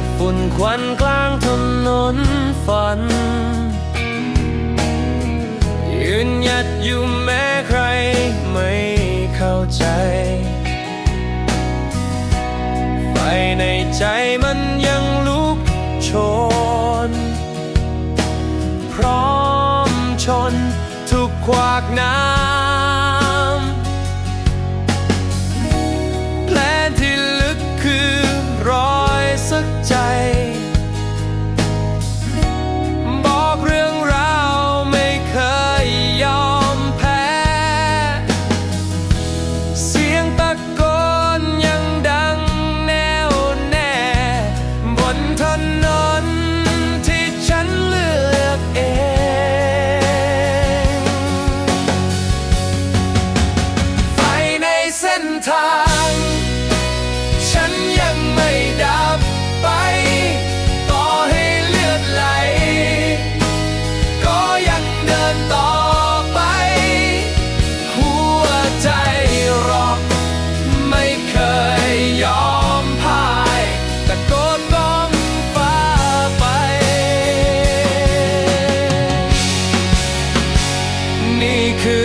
ับฝุ่นควันกลางถนนฝัน ยืนหยัดอยู่แม้ใครไม่เข้าใจ ไฟในใจมันยังลุกโชน พร้อมชนทุกขวากน้ำ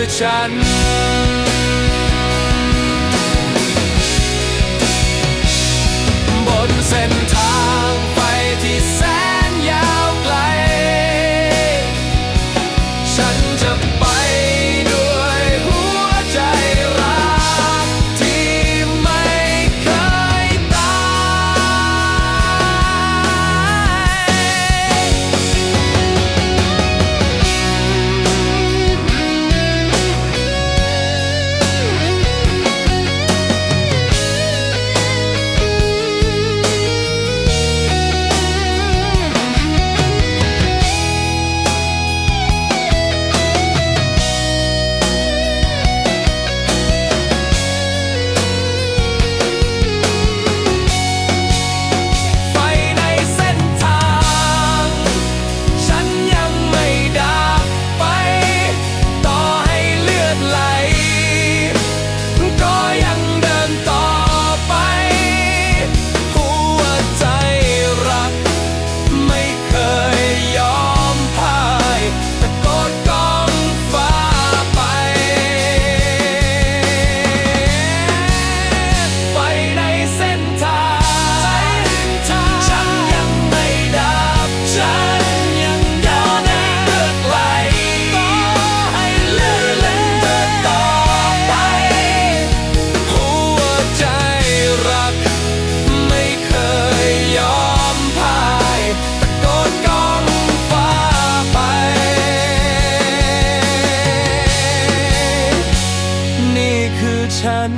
which คือฉัน